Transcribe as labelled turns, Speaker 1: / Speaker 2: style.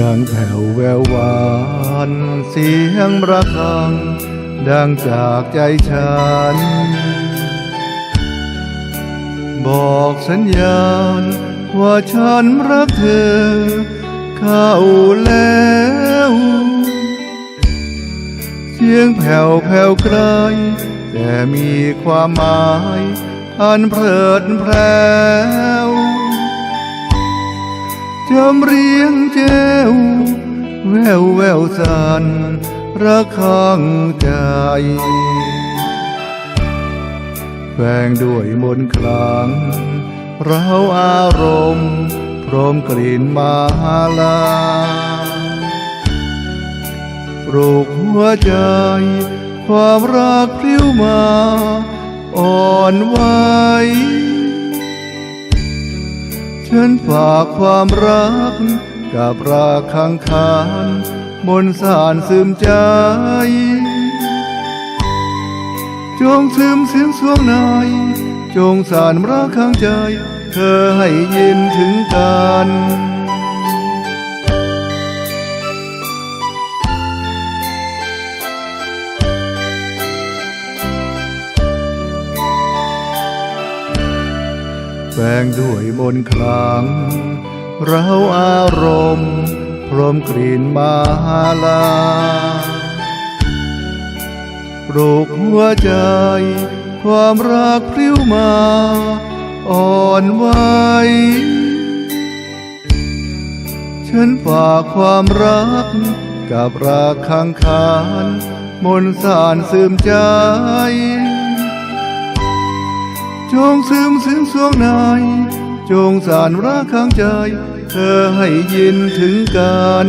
Speaker 1: ดังแผ่วแววหวานเสียงระฆัง ดังจากใจฉัน บอกสัญญาณ ว่าฉันรักเธอ เข้าแล้ว เสียงแผ่วแผ่วไกล แต่มีความหมาย อันเพลิดเพลว จำเรียงเจ้วแววแววสันระคังใจแฝงด้วยมนคลังเราอารมณ์พร้อมกลิ่นมาลาปลูกหัวใจ ความรักพลิ้วมา อ่อนไหว ฉันฝากความรัก กับราคังคานบนสารซึมใจ จงซึมเสียงสวงในจงสารรักข้างใจ เธอให้ยินถึงกัน แฝงด้วยมนคลัง เราอารมณ์ พร้อมกลิ่นมาลาปลูกหัวใจ ความรักพริ้วมา อ่อนไหวฉันฝากความรัก กับรักข้างคาน มนสารซึมใจ จงซึมซึ้งสวงในจงสารรักข้างใจ เธอให้ยินถึงกัน